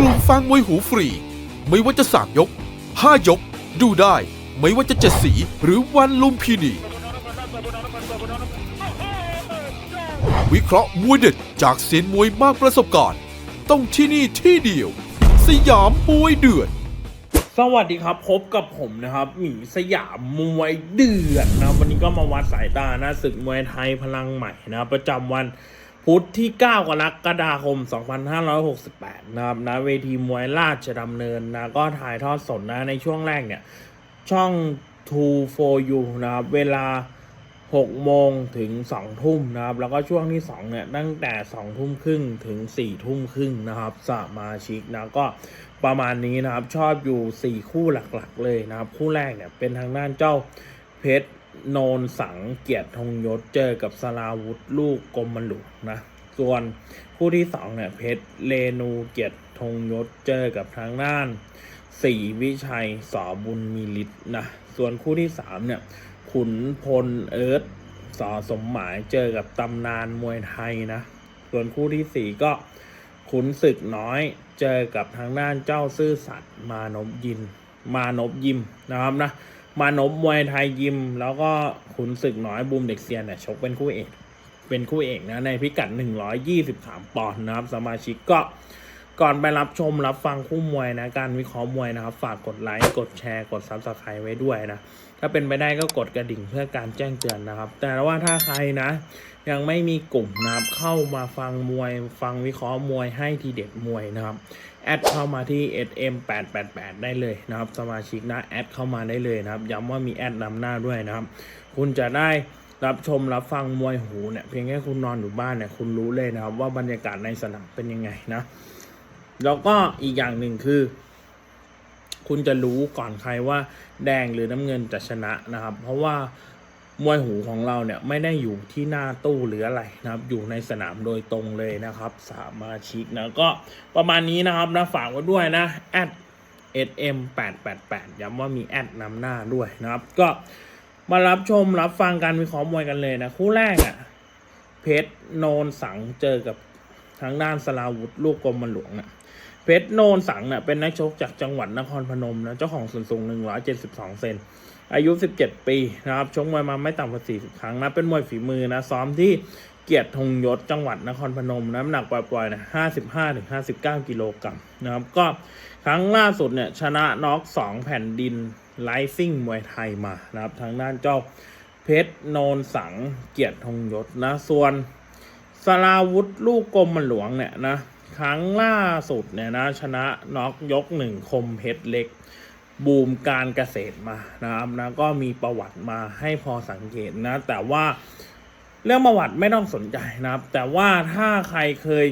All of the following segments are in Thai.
กลุ่มฟังมวยหูฟรี ไม่ว่าจะสามยกห้ายก ดูได้ ไม่ว่าจะเจ็ดสีหรือวันลุมพินี วิเคราะห์มวยเด็ดจากเซียนมวยมากประสบการณ์ ต้องที่นี่ที่เดียว สยามมวยเดือดสวัสดีครับ พบกับผมนะครับหมีสยามมวยเดือดนะวันนี้ก็มาวัดสายตานะศึกมวยไทยพลังใหม่นะ ประจำวัน พุธที่ 9 กรกฎาคม 2568 นะครับนะเวทีมวยราชดำเนินนะก็ถ่ายทอดสดนะในช่วงแรกเนี่ย ช่อง2 for you นะครับ เวลา 6 โมงถึง 2 ทุ่มนะครับ แล้วก็ช่วงที่ 2 เนี่ย ตั้งแต่ 2 ทุ่มครึ่งถึง 4 ทุ่มครึ่งนะครับ สมาชิกนะก็ประมาณนี้นะครับ ชอบอยู่ 4 คู่หลักๆ เลยนะครับ คู่แรกเนี่ย เป็นทางด้านเจ้าเพชร โนนสังเกียรติธงยศเจอกับสลาวุธลูกกรมหลวงนะ ส่วนคู่ที่2เนี่ยเพชรเรนูเกียรติธงยศเจอกับทางด้านสีวิชัยสอบุญมีฤทธิ์นะ ส่วนคู่ที่สามเนี่ยขุนพลเอิร์ธสอสมหมายเจอกับตำนานมวยไทยนะ ส่วนคู่ที่สี่ก็ขุนศึกน้อยเจอกับทางด้านเจ้าซื่อสัตย์มานพยิมมานพยิมนะครับนะ มานพมวยไทยยิม แล้วก็ขุนศึกน้อยบูมเด็กเซียนเนี่ยชกเป็นคู่เอกเป็นคู่เอกนะในพิกัด 123 ปอนด์นะครับ สมาชิกก็ก่อนไปรับชมรับฟังคู่มวยนะการวิเคราะห์มวยนะครับ ฝากกดไลค์กดแชร์กดซับสไครต์ไว้ด้วยนะ ถ้าเป็นไปได้ก็กดกระดิ่งเพื่อการแจ้งเตือนนะครับ แต่ว่าถ้าใครนะ ยังไม่มีกลุ่มนะครับเข้ามาฟังมวย ฟังวิเคราะห์มวยให้ทีเด็ดมวยนะครับ แอดเข้ามาที่ SM888 ได้เลยนะครับ สมาชิกนะแอดเข้ามาได้เลยนะครับ ย้ำว่ามีแอดนำหน้าด้วยนะครับ คุณจะได้รับชมรับฟังมวยหูเนี่ยเพียงแค่คุณนอนอยู่บ้านเนี่ยคุณรู้เลยนะครับ ว่าบรรยากาศในสนามเป็นยังไงนะ แล้วก็อีกอย่างหนึ่งคือ คุณจะรู้ก่อนใครว่าแดงหรือน้ำเงินจะชนะนะครับ เพราะว่า มวยหูของเราเนี่ยไม่ได้อยู่ที่หน้าตู้หรืออะไรนะครับ อยู่ในสนามโดยตรงเลยนะครับ สามาชิกนะก็ประมาณนี้นะครับนะฝากไว้ด้วยนะแอด SM 8 8 8 ย้ำว่ามีแอดนำหน้าด้วยนะครับ ก็มารับชมรับฟังการวิเคราะห์มวยกันเลยนะ คู่แรกอะ่ะ เพชรโนนสังเจอกับทางด้านสลาวุธลูกกรมหลวงนะเพชรโนนสังเนี่ยเป็นนักชกจากจังหวัดนครพนมนะ เจ้าของส่วนสูง 172 เซน อายุ 17 ปีนะครับชกมวยมาไม่ต่ำกว่า 40 ครั้งนะเป็นมวยฝีมือนะซ้อมที่เกียรติธงยศจังหวัดนครพนมนะน้ำหนักปล่อยๆนะ55-59 กิโลกรัมนะครับก็ครั้งล่าสุดเนี่ยชนะน็อก2 แผ่นดินไลซิ่งมวยไทยมานะครับทางด้านเจ้าเพชรโนนสังเกียรติธงยศนะส่วนสลาวุธลูกกรมหลวงเนี่ยนะครั้งล่าสุดเนี่ยนะชนะน็อกยกหนึ่งคมเพชรเล็ก บูมการเกษตรมานะครับนะก็มีประวัติมาให้พอสังเกตนะ แต่ว่าเรื่องประวัติไม่ต้องสนใจนะครับ แต่ว่าถ้าใครเคย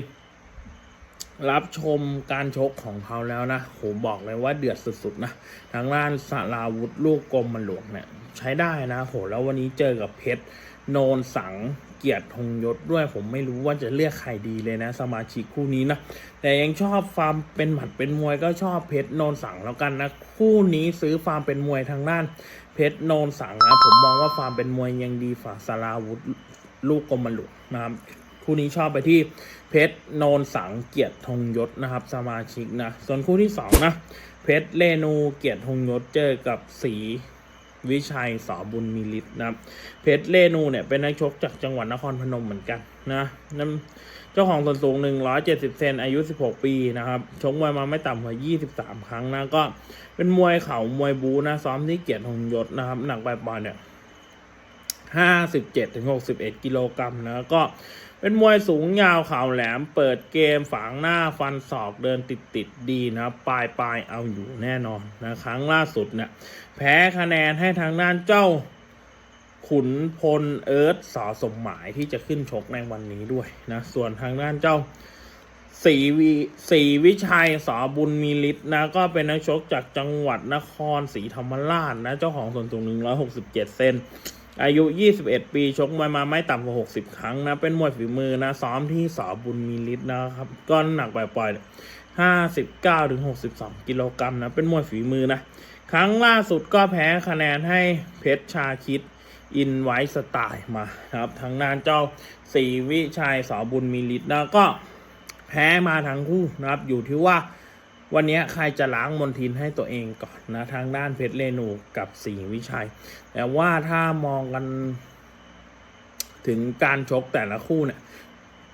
รับชมการชกของเขาแล้วนะผมบอกเลยว่าเดือดสุดๆนะทางด้านสาราวุธลูกกรมมันหลวงเนี่ย ใช้ได้นะโหแล้ววันนี้เจอกับเพชรโนนสัง เกียรติธงยศด้วย ผมไม่รู้ว่าจะเลือกใครดีเลยนะ สมาชิกคู่นี้นะ แต่ยังชอบฟาร์มเป็นหมัดเป็นมวยก็ชอบเพชรโนนสังแล้วกันนะ คู่นี้ซื้อฟาร์มเป็นมวยทางด้าน เพชรโนนสังนะผมมองว่าฟาร์มเป็นมวยยังดีฝ่าสาราวุธลูกกรมหลวงนะครับคู่นี้ชอบไปที่เพชรโนนสังเกียรติธงยศนะครับ สมาชิกนะ ส่วนคู่ที่สองนะเพชรเรนูเกียรติธงยศเจอกับสี วิชัยสอบุญมีฤทธิ์นะครับ เพชรเรนูเนี่ยเป็นนักชกจากจังหวัดนครพนมเหมือนกันนะนั่นเจ้าของส่วนสูง 170 เซนอายุ 16 ปีนะครับ ชกมวยมาไม่ต่ำกว่า 23 ครั้งนะ ก็เป็นมวยเข่ามวยบูนะ ซ้อมที่เกียรติธงยศนะครับ หนักปลายๆเนี่ย57ถึง61กิโลกรัมนะก็ เป็นมวยสูงยาวเข่าแหลม เปิดเกมฝังหน้าฟันศอกเดินติดติดดีนะปลายปลายเอาอยู่แน่นอนนะครั้งล่าสุดเนี่ยแพ้คะแนนให้ทางด้านเจ้าขุนพลเอิร์ธสอสมหมายที่จะขึ้นชกในวันนี้ด้วยนะส่วนทางด้านเจ้าศรีวิศรีวิชัยสอบุญมีฤทธิ์นะก็เป็นนักชกจากจังหวัดนครศรีธรรมราชนะเจ้าของส่วนสูง 167 เซน อายุ 21 ปี ชกมวยมาไม่ต่ำกว่า 60 ครั้งนะ เป็นมวยฝีมือนะ ซ้อมที่สอบุญมีฤทธิ์นะครับก็น้ำหนักปล่อยๆ 59 ถึง 62 กิโลกรัมนะ เป็นมวยฝีมือนะ ครั้งล่าสุดก็แพ้คะแนนให้เพชรชาคิดอินไว้สไตล์มานะครับ ทางด้านเจ้าศรีวิชัยสอบุญมีฤทธิ์นะก็แพ้มาทั้งคู่นะครับ อยู่ที่ว่า วันนี้ใครจะล้างมนทินให้ตัวเองก่อนนะทางด้านเพชรเรนูกับสีวิชัย แต่ว่าถ้ามองกันถึงการชกแต่ละคู่เนี่ย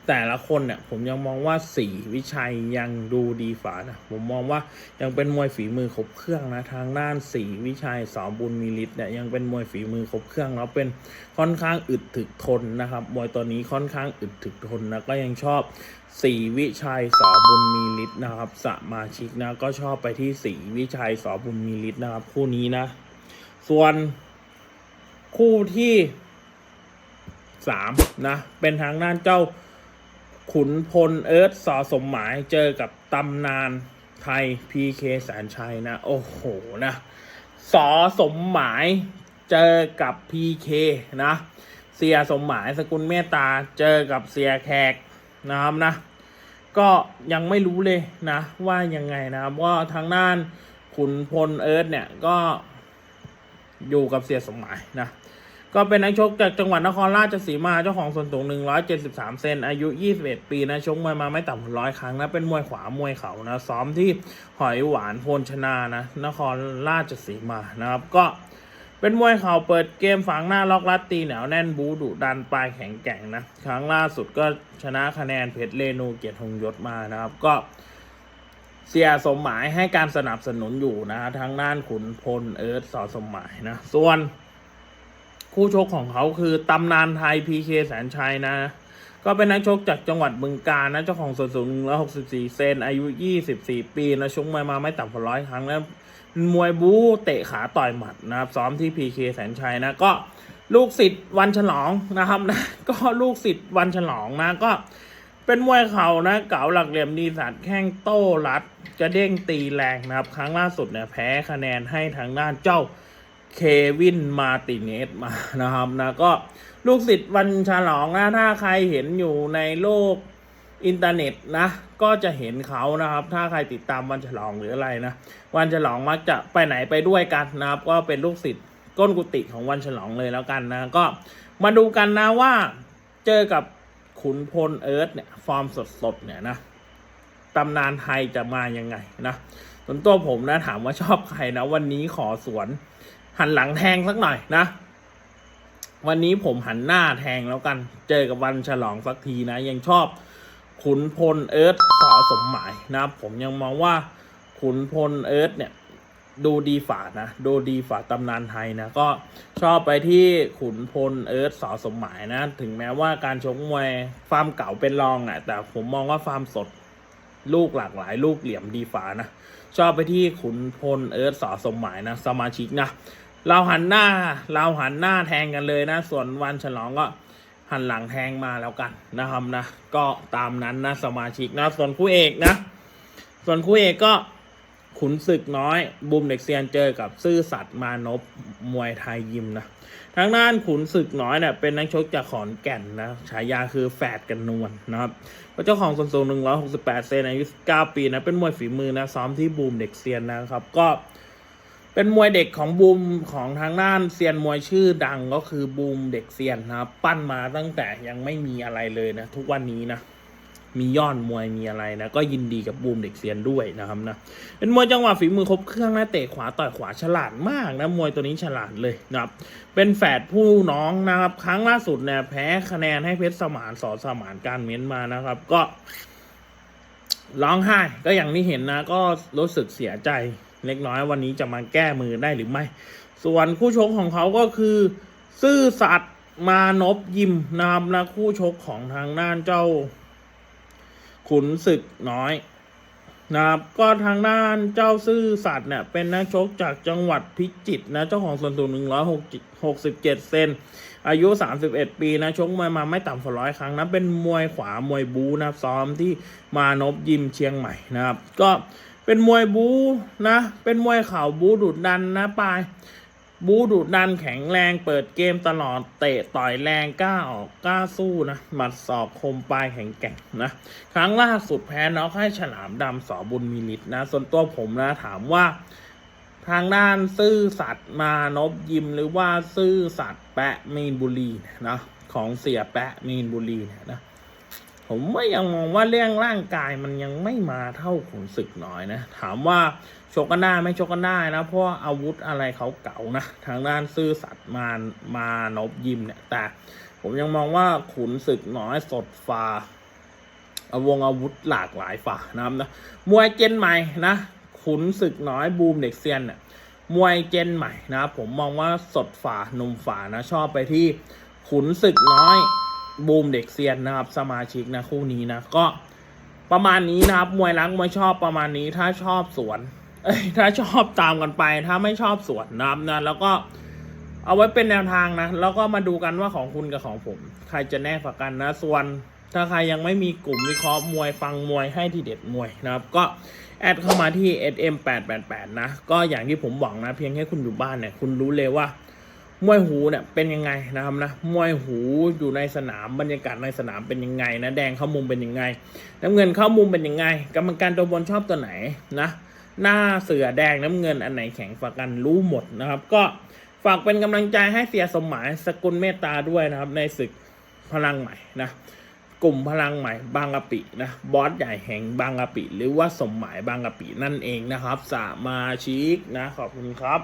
แต่ละคนเนี่ยผมยังมองว่าสีวิชัยยังดูดีฝานะผมมองว่ายังเป็นมวยฝีมือครบเครื่องนะทางด้านสีวิชัยสอบุญมีฤทธิ์เนี่ยยังเป็นมวยฝีมือครบเครื่องแล้วเป็นค่อนข้างอึดถึกทนนะครับมวยตัวนี้ค่อนข้างอึดถึกทนนะก็ยังชอบสีวิชัยสอบุญมีฤทธิ์นะครับสมาชิกนะก็ชอบไปที่สีวิชัยสอบุญมีฤทธิ์นะครับคู่นี้นะ ส่วนคู่ที่สามนะเป็นทางด้านเจ้า ขุนพลเอิร์ธสอสมหมายเจอกับตำนานไทยพีเคแสนชัยนะ โอ้โหนะสอสมหมายเจอกับพีเคนะ เสียสมหมายสกุลเมตตาเจอกับเสียแขกนะครับนะ ก็ยังไม่รู้เลยนะ ว่ายังไงนะครับว่าทางด้านขุนพลเอิร์ธเนี่ยก็อยู่กับเสียสมหมายนะ ก็เป็นนักชกจากจังหวัดนครราชสีมาเจ้าของส่วนสูง 173 เซนอายุ 21 ปีนะชกมวยมาไม่ต่ำกว่าร้อยครั้งนะเป็นมวยขวามวยเขานะซ้อมที่หอยหวานโพนชนานะนครราชสีมานะครับก็เป็นมวยเข่าเปิดเกมฝังหน้าล็อกลัดตีเหนียวแน่นบูดุดันปลายแข็งแกร่งนะครั้งล่าสุดก็ชนะคะแนนเพชรเรนูเกียรติธงยศมานะครับก็เสียสมหมายให้การสนับสนุนอยู่นะทางด้านขุนพลเอิร์ธสอสมหมายนะส่วน คู่ชกของเขาคือตำนานไทยพีเคแสนชัยนะ ก็เป็นนักชกจากจังหวัดบึงกาฬนะเจ้าของส่วนสูง164 เซนอายุ 24 ปีนะชกมวยมาไม่ต่ำกว่าร้อยครั้งแล้วมวยบู๊เตะขาต่อยหมัดนะครับ ซ้อมที่พีเคแสนชัยนะก็ลูกศิษย์วันฉลองนะครับนะก็ลูกศิษย์วันฉลองนะก็เป็นมวยเข่านะ เก๋าหลักเหลี่ยมดีสัตว์แข้งโต้รัดกระเด้งตีแรงนะครับ ครั้งล่าสุดเนี่ยแพ้คะแนนให้ทางด้านเจ้า เควินมาติเนสมานะครับนะก็ลูกศิษย์วันฉลองนะถ้าใครเห็นอยู่ในโลกอินเทอร์เน็ตนะ ก็จะเห็นเขานะครับ ถ้าใครติดตามวันฉลองหรืออะไรนะ วันฉลองมักจะไปไหนไปด้วยกันนะครับ ก็เป็นลูกศิษย์ก้นกุฏิของวันฉลองเลยแล้วกันนะ ก็มาดูกันนะว่าเจอกับขุนพลเอิร์ธเนี่ยฟอร์มสดๆเนี่ยนะตำนานไทยจะมายังไงนะส่วนตัวผมนะถามว่าชอบใครนะ วันนี้ขอสวน หันหลังแทงสักหน่อยนะ วันนี้ผมหันหน้าแทงแล้วกัน เจอกับวันฉลองสักทีนะ ยังชอบขุนพลเอิร์ธสอสมหมายนะผมยังมองว่าขุนพลเอิร์ธเนี่ยดูดีฝานะ ดูดีฝาตำนานไทยนะ ก็ชอบไปที่ขุนพลเอิร์ธสอสมหมายนะ ถึงแม้ว่าการชกมวยฟาร์มเก่าเป็นรองอะ แต่ผมมองว่าฟาร์มสดลูกหลากหลายลูกเหลี่ยมดีฝานะ ชอบไปที่ขุนพลเอิร์ธสอสมหมายนะ สมาชิกนะ เราหันหน้า เราหันหน้าแทงกันเลยนะ ส่วนวันฉลองก็หันหลังแทงมาแล้วกันนะครับนะ ก็ตามนั้นนะสมาชิกนะ ส่วนคู่เอกนะ ส่วนคู่เอกก็ขุนศึกน้อย บุมเด็กเซียนเจอกับซื่อสัตย์มานพมวยไทยยิมนะทางด้านขุนศึกน้อยเนี่ยเป็นนักชกจากขอนแก่นนะฉายาคือแฝดกันนวลนะครับเจ้าของส่วนสูง 168 เซนอายุ9ปีนะเป็นมวยฝีมือนะซ้อมที่บูมเด็กเซียนนะครับ ก็ เป็นมวยเด็กของบูมของทางด้านเซียนมวยชื่อดังก็คือบูมเด็กเซียนนะครับ ปั้นมาตั้งแต่ยังไม่มีอะไรเลยนะ ทุกวันนี้นะ มียอดมวยมีอะไรนะ ก็ยินดีกับบูมเด็กเซียนด้วยนะครับนะเป็นมวยจังหวะฝีมือครบเครื่องนะเตะขวาต่อยขวาฉลาดมากนะมวยตัวนี้ฉลาดเลยนะครับ เป็นแฝดผู้น้องนะครับ ครั้งล่าสุดเนี่ยแพ้คะแนนให้เพชรสมานสอสมานการเม้นมานะครับ ก็ร้องไห้ก็อย่างที่เห็นนะ ก็รู้สึกเสียใจ เล็กน้อยวันนี้จะมาแก้มือได้หรือไม่ ส่วนคู่ชกของเขาก็คือ ซื่อสัตย์มานพยิมนะครับนะคู่ชกของทางด้านเจ้า ขุนศึกน้อยนะครับก็ทางด้านเจ้าซื่อสัตย์เนี่ยเป็นนักชกจากจังหวัดพิจิตรนะเจ้าของส่วนสูง167 เซนอายุ 31 ปีนะชกมวยมาไม่ต่ำกว่าร้อยครั้งนะเป็นมวยขวามวยบูนะซ้อมที่มานพยิมเชียงใหม่นะครับ ก็ เป็นมวยบูนะ เป็นมวยเข่าบูดุดดันนะปลาย บูดุดดันแข็งแรงเปิดเกมตลอดเตะต่อยแรงกล้าออกกล้าสู้นะ หมัดศอกคมปลายแข็งแกร่งนะ ครั้งล่าสุดแพ้น็อกให้ฉลามดำสอบุญมีฤทธิ์นะ ส่วนตัวผมนะถามว่าทางด้านซื่อสัตย์มานพยิมหรือว่าซื่อสัตย์แปะมีนบุรีนะของเสียแปะมีนบุรีนะ ผมว่ายังมองว่าเรื่องร่างกายมันยังไม่มาเท่าขุนศึกน้อยนะ ถามว่าชกกันได้ไหม่ชกกันได้นะเพราะอาวุธอะไรเขาเก่านะทางด้านซื่อสัตย์มามานบยิมเนี่ยแต่ผมยังมองว่าขุนศึกน้อยสดฟ้าอาวงอาวุธหลากหลายฝ่านะครับนะมวยเจนใหม่นะขุนศึกน้อยบูมเด็กเซียนเนี่ยมวยเจนใหม่นะผมมองว่าสดฝ่านุ่มฝ่านะชอบไปที่ขุนศึกน้อย บูมเด็กเซียนนะครับ สมาชิกนะคู่นี้นะก็ประมาณนี้นะครับ มวยรักมวยชอบประมาณนี้ถ้าชอบสวน เอ้ยถ้าชอบตามกันไป ถ้าไม่ชอบสวนนะครับนะแล้วก็เอาไว้เป็นแนวทางนะ แล้วก็มาดูกันว่าของคุณกับของผม ใครจะแน่กว่ากันนะ ส่วนถ้าใครยังไม่มีกลุ่มวิเคราะห์มวยฟังมวยให้ทีเด็ดมวยนะครับ ก็แอดเข้ามาที่ SM888 นะ ก็อย่างที่ผมหวังนะ เพียงแค่คุณอยู่บ้านเนี่ย คุณรู้เลยว่า มวยหูเนี่ยเป็นยังไงนะครับนะมวยหูอยู่ในสนามบรรยากาศในสนามเป็นยังไงนะแดงเข้ามุมเป็นยังไงน้ำเงินเข้ามุมเป็นยังไง กรรมการตัวบนชอบตัวไหนนะ หน้าเสือแดงน้ำเงินอันไหนแข็งฝากกันรู้หมดนะครับ ก็ฝากเป็นกำลังใจให้เสียสมหมายสกุลเมตตาด้วยนะครับ ในศึกพลังใหม่นะกลุ่มพลังใหม่บางกะปินะบอสใหญ่แห่งบางกะปิ หรือว่าสมหมายบางกะปินั่นเองนะครับ สามาชิกนะขอบคุณครับ